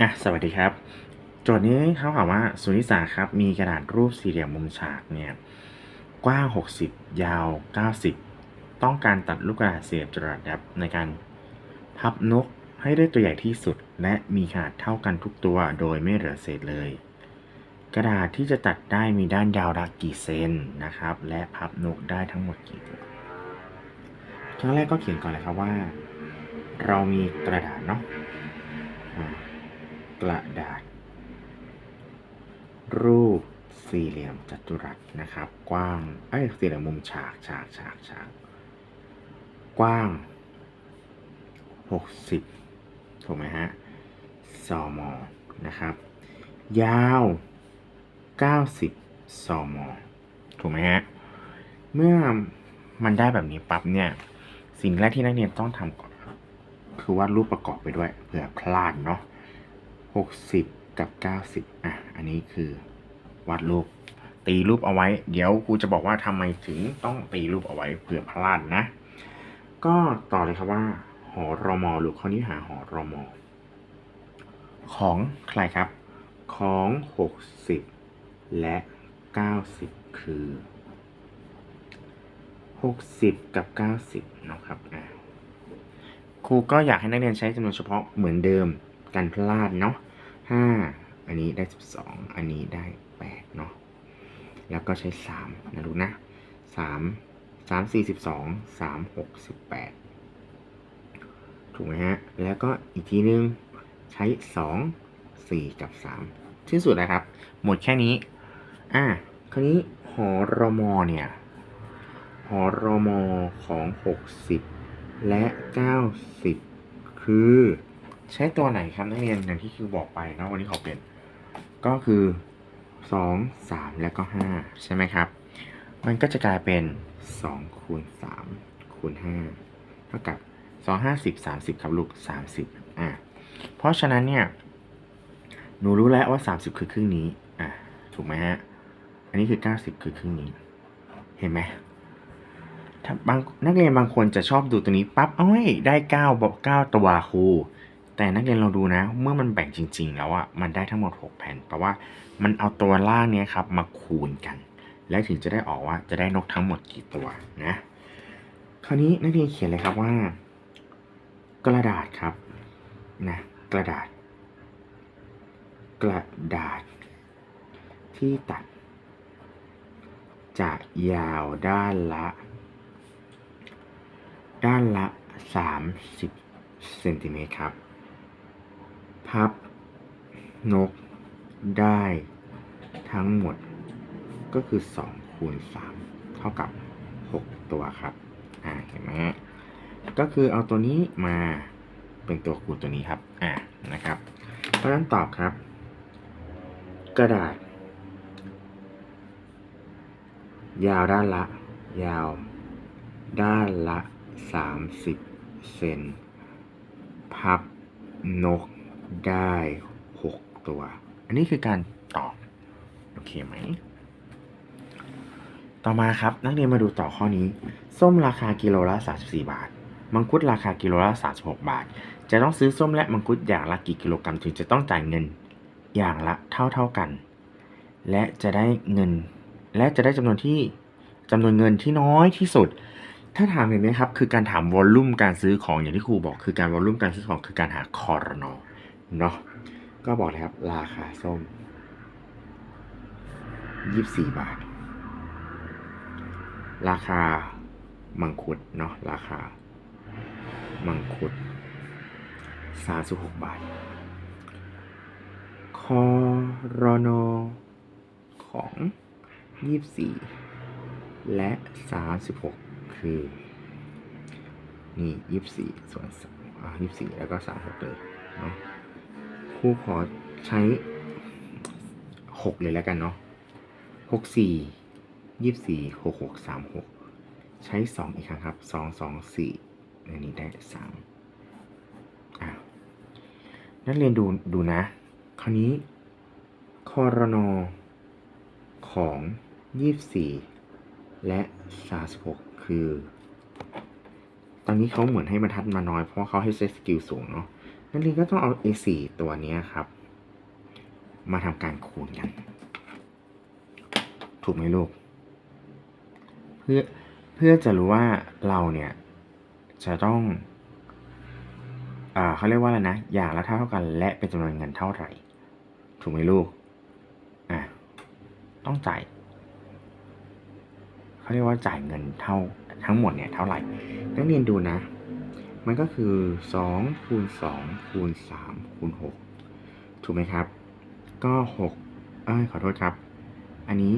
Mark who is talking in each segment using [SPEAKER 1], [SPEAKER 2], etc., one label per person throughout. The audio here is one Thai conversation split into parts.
[SPEAKER 1] อะสวัสดีครับ โจทย์นี้เขาถามว่าสุนิสาครับ มีกระดาษรูปสี่เหลี่ยมมุมฉากเนี่ยกว้าง 60 ยาว 90 ต้องการตัดลูกกระดาษเสียบจรัสครับในการพับนกให้ได้ตัวใหญ่ที่สุด และมีขนาดเท่ากันทุกตัวโดยไม่เหลือเศษเลย กระดาษที่จะตัดได้มีด้านยาวละกี่เซนนะครับ และพับนกได้ทั้งหมดกี่ตัวครั้งแรกก็เขียนก่อนเลยครับว่า เรามีกระดาษเนาะอ่า กระดาษ รูปสี่เหลี่ยมจัตุรัสนะครับ กว้างเอ้ยสี่เหลี่ยมมุมฉากฉากฉากฉากกว้าง 60 ถูกไหมฮะซมอนะครับ ยาว 90ซมอถูกไหมฮะ เมื่อมันได้แบบนี้ปั๊บเนี่ย สิ่งแรกที่นักเรียนต้องทำก่อนคือวาดรูปประกอบไปด้วยเผื่อพลาดเนาะ 60 กับ 90 อะ อันนี้คือวาดรูปตีรูปเอาไว้ เดี๋ยวครูจะบอกว่าทำไมถึงต้องตีรูปเอาไว้เผื่อพลาดนะ ก็ต่อเลยครับว่า หอรมลูกข้อนี้หาหอรมอของใครครับ ของ 60 และ 90 คือ 60 กับ 90นะครับอะครูก็อยากให้นักเรียนใช้จำนวนเฉพาะเหมือนเดิมกันพลาดเนาะ 5อันนี้ได้12อันนี้ได้8เนาะแล้วก็ใช้3นะลูกนะ3 3 4 12 3 6 18ถูกไหมฮะ แล้วก็อีกทีนึงใช้2 4กับ3ที่สุดนะครับ หมดแค่นี้ อะคราวนี้หอรมเนี่ยหอรมของ60และ90คือ ใช้ตัวไหนครับนักเรียนอย่างที่ครูบอกไปเนาะวันนี้ขอเปลี่ยนก็คือ2 3แล้วก็5ใช่ไหมครับ มันก็จะกลายเป็น2คูณ3คูณ5เท่ากับ2 50 30ครับลูก30อะเพราะฉะนั้นเนี่ยหนูรู้แล้วว่า30คือครึ่งนี้อะถูกไหมฮะอันนี้คือ90คือครึ่งนี้ เห็นไหมถ้าบางนักเรียนบางคนจะชอบดูตัวนี้ปั๊บเอ้ยได้9บอก9ตัวครู แต่นักเรียนเราดูนะ เมื่อมันแบ่งจริง ๆ แล้วอะมันได้ทั้งหมด 6 แผ่นแปลว่ามันเอาตัวล่างเนี้ยครับมาคูณกัน แล้วถึงจะได้ออกว่าจะได้นกทั้งหมดกี่ตัวนะ คราวนี้นักเรียนเขียนเลยครับว่า กระดาษครับนะกระดาษ กระดาษ ที่ตัด จะยาวด้านละ ด้านละ 30เซนติเมตรครับ พับ นก ได้ ทั้งหมด ก็คือ 2 คูณ 3 เท่ากับ 6 ตัวครับ อ่า เห็นไหมฮะก็คือเอาตัวนี้มาเป็นตัวคูณตัวนี้ครับ อ่า นะครับ เพราะฉะนั้นตอบครับ กระดาษ ยาวด้านละ ยาว ด้านละ 30 เซนพับนก ได้ 6 ตัว อันนี้คือการตอบ โอเคไหม ต่อมาครับนักเรียนมาดูต่อข้อนี้ ส้มราคากิโลละ34 บาท มังคุดราคากิโลละ36 บาท จะต้องซื้อส้มและมังคุดอย่างละกี่กิโลกรัมถึงจะต้องจ่ายเงินอย่างละเท่าเท่ากัน และจะได้เงิน และจะได้จำนวนที่จำนวนเงินที่น้อยที่สุด ถ้าถามเห็นไหมครับ คือการถามวอลลุ่มการซื้อของอย่างที่ครูบอก คือการวอลลุ่มการซื้อของคือการหาคอรนอ เนาะก็บอกเลยครับ ราคาส้ม24บาท ราคามังคุดเนาะราคา มังคุด36บาท คอรนอของ24และ36คือ นี่24ส่วน3อ่า24แล้วก็36เลยเนาะ รูขอใช้6เลยแล้วกันเนาะ64 24 66 36ใช้2อีกครั้งครับ2 2 4อันนี้ได้3อะนักเรียนดูดูนะ คราวนี้คอรนอของ24และ36คือ ตอนนี้เขาเหมือนให้บรรทัดมาน้อยเพราะเขาให้ใช้สกิลสูงเนาะ นักเรียนก็ต้องเอา A4 ตัวนี้ครับ มาทำการคูณกัน ถูกไหมลูก เพื่อเพื่อจะรู้ว่าเราเนี่ย จะต้องอ่าเขาเรียกว่าอะไรนะ อย่างละเท่ากัน และเป็นจำนวนเงินเท่าไหร่ ถูกไหมลูก อะ ต้องจ่ายเขาเรียกว่าจ่ายเงินเท่าทั้งหมดเนี่ยเท่าไหร่นักเรียนดูนะ มันก็คือสองคูณสองคูณสามคูณหกถูกไหมครับ ก็หกเอ้ย ขอโทษครับ อันนี้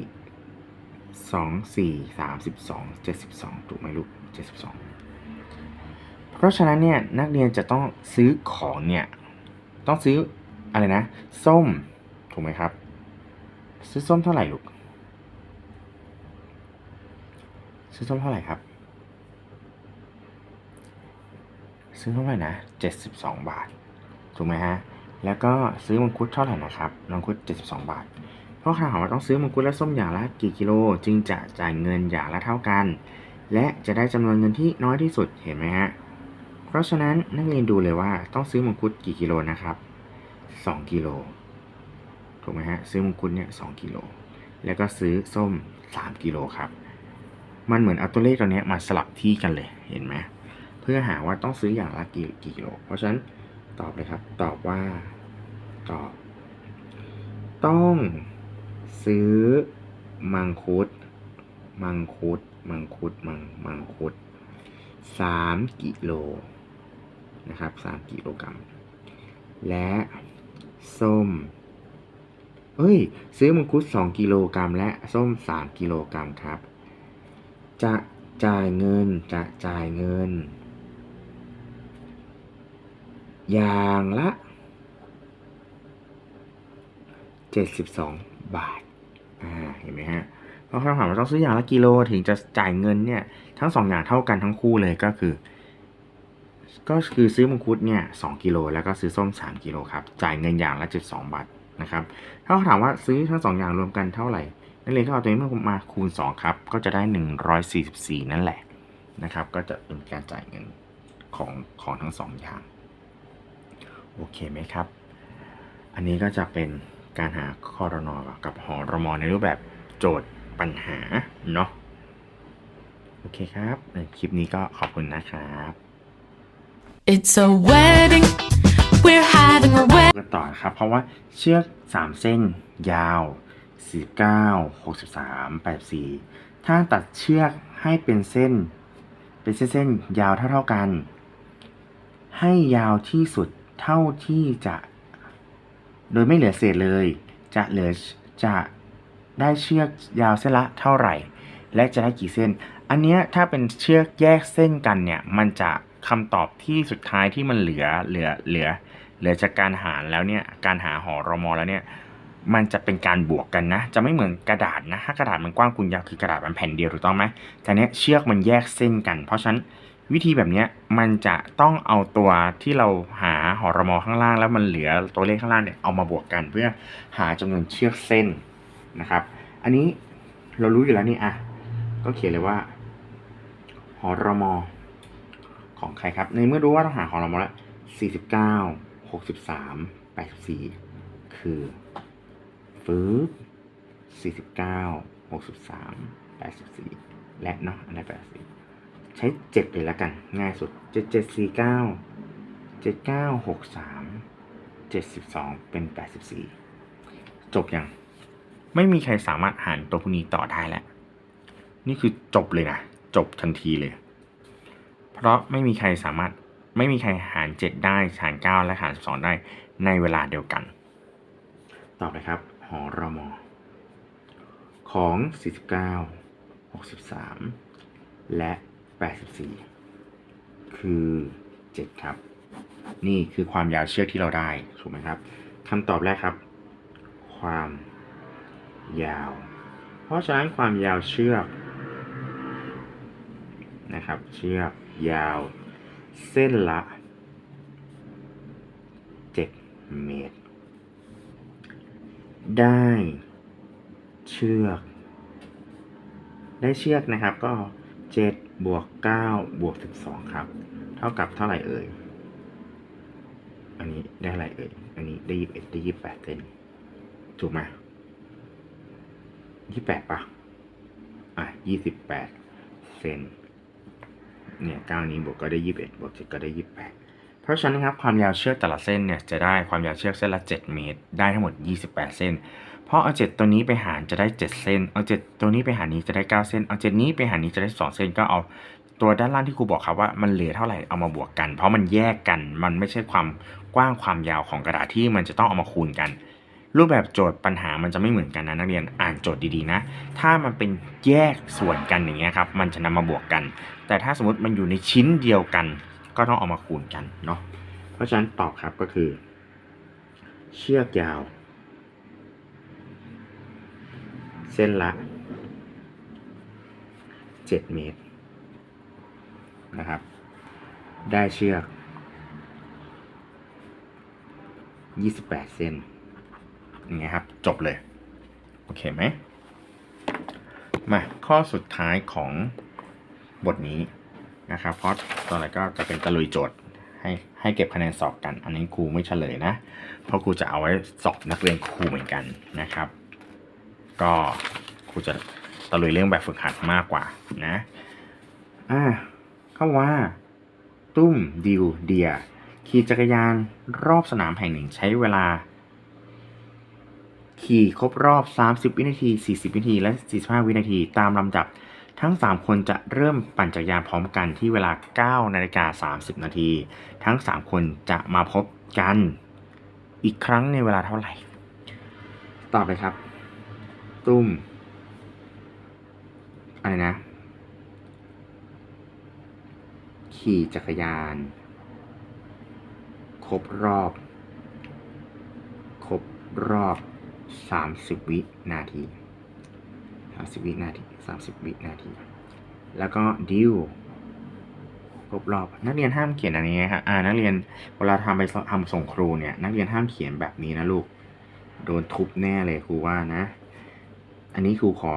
[SPEAKER 1] สองสี่สามสิบสองเจ็ดสิบสองถูกไหมลูกเจ็ดสิบสองเพราะฉะนั้นเนี่ย นักเรียนจะต้องซื้อของเนี่ย ต้องซื้ออะไรนะ ส้ม ถูกไหมครับ ซื้อส้มเท่าไหร่ลูก ซื้อส้มเท่าไหร่ครับ ซื้อเท่าไหร่นะ 72 บาท ถูกไหมฮะ แล้วก็ซื้อมังคุดเท่าไหร่นะครับ มังคุด 72 บาท เพราะถามว่าต้องซื้อมังคุดและส้มอย่างละกี่กิโล จึงจะจ่ายเงินอย่างละเท่ากัน และจะได้จำนวนเงินที่น้อยที่สุด เห็นไหมฮะ เพราะฉะนั้นนักเรียนดูเลยว่าต้องซื้อมังคุดกี่กิโลนะครับ 2 กิโล ถูกไหมฮะ ซื้อมังคุดเนี่ย2กิโล แล้วก็ซื้อส้ม 3 กิโลครับ มันเหมือนเอาตัวเลขตัวนี้มาสลับที่กันเลย เห็นไหม พื่อหาว่าต้องซื้ออย่างละกี่กี่กิโล เพราะฉะนั้นตอบเลยครับ ตอบว่า ตอบ ต้องซื้อมังคุด มังคุด มังคุด มัง มังคุดสามกิโลนะครับสามกิโลกรัม และส้ม เอ้ย ซื้อมังคุดสองกิโลกรัมและส้มสามกิโลกรัมครับ จะจ่ายเงิน จะจ่ายเงิน อย่างละ 72 บาท อ่า เห็นไหมฮะ เพราะคำถามว่าต้องซื้ออย่างละกิโลถึงจะจ่ายเงินเนี่ย ทั้งสองอย่างเท่ากันทั้งคู่เลยก็คือ ก็คือซื้อมังคุดเนี่ยสกิโลแล้วก็ซื้อส้ม 3กิโลครับ จ่ายเงินอย่างละ 72 บาทนะครับ ถ้าเขาถามว่าซื้อทั้งสองอย่างรวมกันเท่าไหร่ นักเรียนก็เอาตัวนี้มาคูณ 2 ครับ ก็จะได้ 144 นั่นแหละนะครับ ก็จะเป็นการจ่ายเงินของของทั้งสองอย่าง โอเคไหมครับ อันนี้ก็จะเป็นการหาคอรนอกับหอรมอในรูปแบบโจทย์ปัญหาเนาะโอเคครับในคลิปนี้ก็ขอบคุณนะครับ
[SPEAKER 2] It's a wedding. We're having a wedding.
[SPEAKER 1] ก็ต่อนะครับ เพราะว่าเชือก 3 เส้นยาว 49 63 84 ถ้าตัดเชือกให้เป็นเส้น เป็นเส้นๆยาวเท่าๆกัน ให้ยาวที่สุด เท่าที่จะ โดยไม่เหลือเศษเลย จะเหลือจะได้เชือกยาวเส้นละเท่าไหร่ และจะได้กี่เส้น อันเนี้ยถ้าเป็นเชือกแยกเส้นกันเนี่ย มันจะคำตอบที่สุดท้ายที่มันเหลือเหลือเหลือ เหลือจากการหารแล้วเนี่ยการหาหอรมอแล้วเนี่ยมันจะเป็นการบวกกันนะ จะไม่เหมือนกระดาษนะถ้ากระดาษมันกว้างคูณยาวคือกระดาษมันแผ่นเดียวถูกต้องไหมแต่เนี้ยเชือกมันแยกเส้นกัน เพราะฉะนั้นวิธีแบบเนี้ยมันจะต้องเอาตัวที่เราหา หอรมอข้างล่างแล้วมันเหลือตัวเลขข้างล่างเนี่ยเอามาบวกกันเพื่อหาจำนวนเชือกเส้นนะครับ อันนี้เรารู้อยู่แล้วนี่อะก็เขียนเลยว่าหอรมอของใครครับ ในเมื่อรู้ว่าต้องหาหอรมอแล้วสี่สิบเก้าหกสิบสามแปดสิบสี่คือฟืบสี่สิบเก้าหกสิบสามแปดสิบสี่และเนาะอันไหนแปดสิบใช้เจ็ดเลยละกัน ง่ายสุดเจ็ดเจ็ดสี่เก้า เจ็ดเก้าหกสามเจ็ดสิบสองเป็นแปดสิบสี่จบยัง ไม่มีใครสามารถหารตัวพวกนี้ต่อได้แล้ว นี่คือจบเลยนะ จบทันทีเลย เพราะไม่มีใครสามารถไม่มีใครหาร7ได้หาร9และหาร12ได้ในเวลาเดียวกันต่อไปครับ หอรมอของ49 63และ84คือ7ครับ นี่คือความยาวเชือกที่เราได้ถูกไหมครับคำตอบแรกครับ ความยาว เพราะฉะนั้นความยาวเชือกนะครับเชือกยาวเส้นละ 7 เมตร ได้เชือก ได้เชือกนะครับก็ 7 บวก 9 บวก 12 ครับ เท่ากับเท่าไหร่เอ่ย อันนี้ได้อะไรเอ่ย อันนี้ได้ยี่สิบเอ็ดได้ยี่สิบแปดเซนถูกไหมยี่แปดปะอะยี่สิบแปดเซนเนี่ยเก้านี้บวกก็ได้ยี่สิบเอ็ดบวกเจ็ดก็ได้ยี่สิบแปดเพราะฉะนั้นครับความยาวเชือกแต่ละเส้นเนี่ยจะได้ความยาวเชือกเส้นละเจ็ดเมตร ได้ทั้งหมดยี่สิบแปดเส้น เพราะเอาเจ็ดตัวนี้ไปหารจะได้เจ็ดเส้น เอาเจ็ดตัวนี้ไปหารนี้จะได้เก้าเส้น เอาเจ็ดนี้ไปหารนี้จะได้สองเส้นก็เอาตัวด้านล่างที่ครูบอกครับว่ามันเหลือเท่าไหร่เอามาบวกกัน เพราะมันแยกกันมันไม่ใช่ความ กว้างความยาวของกระดาษที่มันจะต้องเอามาคูณกัน รูปแบบโจทย์ปัญหามันจะไม่เหมือนกันนะนักเรียนอ่านโจทย์ดีๆนะ ถ้ามันเป็นแยกส่วนกันอย่างเงี้ยครับมันจะนำมาบวกกัน แต่ถ้าสมมติมันอยู่ในชิ้นเดียวกัน ก็ต้องเอามาคูณกันเนาะเพราะฉะนั้นตอบครับก็คือ เชือกยาว เส้นละ7เมตรนะครับ ได้เชือก 28เส้นอย่างเงี้ยครับ จบเลย โอเคไหม มาข้อสุดท้ายของบทนี้นะครับ เพราะตอนแรกก็จะเป็นตะลุยโจทย์ให้ให้เก็บคะแนนสอบกัน อันนี้ครูไม่เฉลยนะ เพราะครูจะเอาไว้สอบนักเรียนครูเหมือนกันนะครับ ก็ครูจะตะลุยเรื่องแบบฝึกหัดมากกว่านะ อ่าเขาว่า ตุ้มดิวเดีย ขี่จักรยานรอบสนามแห่งหนึ่งใช้เวลา ขี่ครบรอบ 30 วินาที 40 วินาที และ 45 วินาที ตามลำดับ ทั้ง 3 คนจะเริ่มปั่นจักรยานพร้อมกันที่เวลา 9 นาฬิกา 30 นาที ทั้ง 3 คนจะมาพบกัน อีกครั้งในเวลาเท่าไหร่ ตอบเลยครับ ตุ้ม อะไรนะ ขี่จักรยาน ครบรอบ ครบรอบ 30 วินาที 30 วินาที 30 วินาที แล้วก็ดิวครบรอบ นักเรียนห้ามเขียนอันนี้ครับอ่านักเรียนเวลาทำไปทำส่งครูเนี่ย นักเรียนห้ามเขียนแบบนี้นะลูก โดนทุบแน่เลยครูว่านะ อันนี้ครูขอ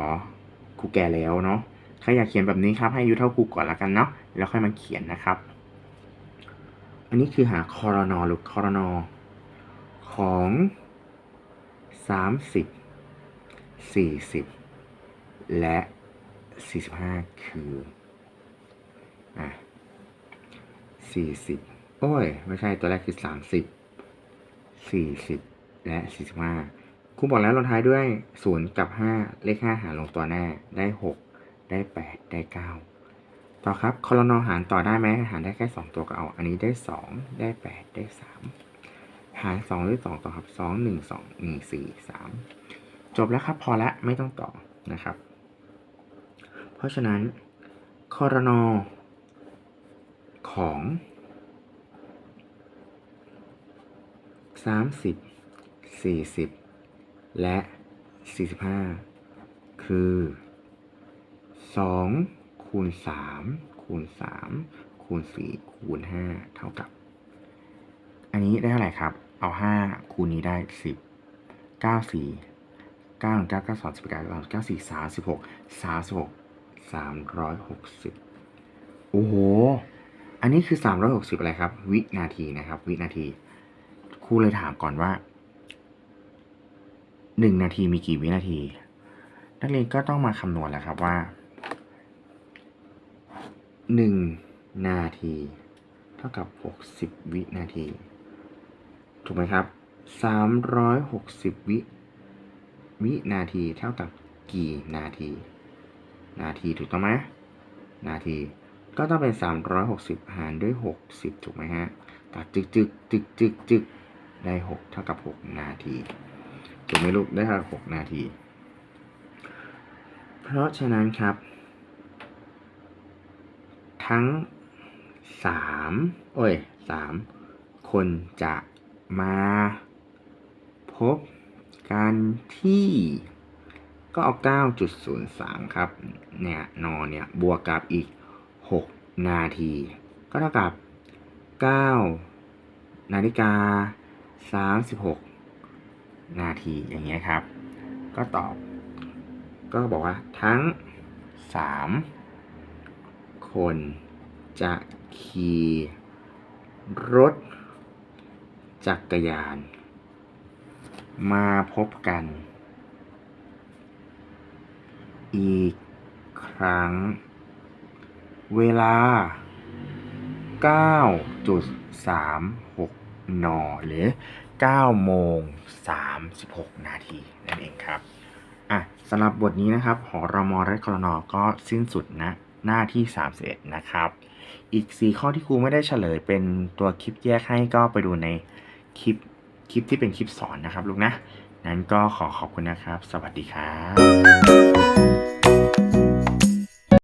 [SPEAKER 1] ครูแก่แล้วเนาะใครอยากเขียนแบบนี้ครับให้อายุเท่าครูก่อนละกันเนาะแล้วค่อยมาเขียนนะครับ อันนี้คือหาคอรนอหรือคอรนอของสามสิบสี่สิบและสี่สิบห้าคืออะสี่สิบโอ้ย ไม่ใช่ตัวแรกคือสามสิบสี่สิบและสี่สิบห้าครูบอกแล้วลงท้ายด้วยศูนย์กับห้าเลขห้าหารลงตัวหน้าได้หกได้แปดได้เก้า ต่อครับคอรนอหารต่อได้ไหมหารได้แค่สองตัวก็เอา อันนี้ได้สองได้แปดได้สามหารสองด้วยสองต่อครับสองหนึ่งสองหนึ่งสี่สามจบแล้วครับพอละไม่ต้องต่อนะครับ เพราะฉะนั้นคอรนอของสามสิบสี่สิบและสี่สิบห้าคือสอง คูณสามคูณสามคูณสี่คูณห้าเท่ากับ อันนี้ได้เท่าไหร่ครับ เอาห้าคูณนี้ได้สิบเก้าสี่เก้าเก้าเก้าสองสิบเก้าเก้าสี่สิบหกสามร้อยหกสิบโอ้โห อันนี้คือสามร้อยหกสิบอะไรครับ วินาทีนะครับ วินาที ครูเลยถามก่อนว่าหนึ่งนาทีมีกี่วินาที นักเรียนก็ต้องมาคำนวณแล้วครับว่า หนึ่งนาที เท่ากับ60วินาที ถูกไหมครับ360วิวินาทีเท่ากับกี่นาที นาทีถูกต้องไหมนาทีก็ต้องเป็น 360 หารด้วย 60 ถูกไหมฮะ ตัดจึกจึกจึกจึกจึกได้ 6 เท่ากับ 6 นาที ถูกไหมลูก ได้เท่ากับ 6 นาที เพราะฉะนั้นครับ ทั้งสามโอ้ยสามคนจะมา พบกันที่ก็เอา 9.03 ครับ เนี่ยนอนเนี่ย บวกกับอีก 6 นาที ก็เท่ากับ 9 นาฬิกา 36 นาทีอย่างเงี้ยครับ ก็ตอบ ก็บอกว่าทั้ง 3 คนจะขี่รถ จักรยาน มาพบกัน อีกครั้ง เวลา 9.36 น หรือ 9 โมง 36 นาที นั่นเองครับ อะสำหรับบทนี้นะครับหอรมและกรนก็สิ้นสุดนะ หน้าที่ 31 นะครับ อีก 4 ข้อที่ครูไม่ได้เฉลยเป็นตัวคลิปแยกให้ก็ไปดูในคลิปคลิปที่เป็นคลิปสอนนะครับลูกนะ นั้นก็ขอขอบคุณนะครับ สวัสดีครับ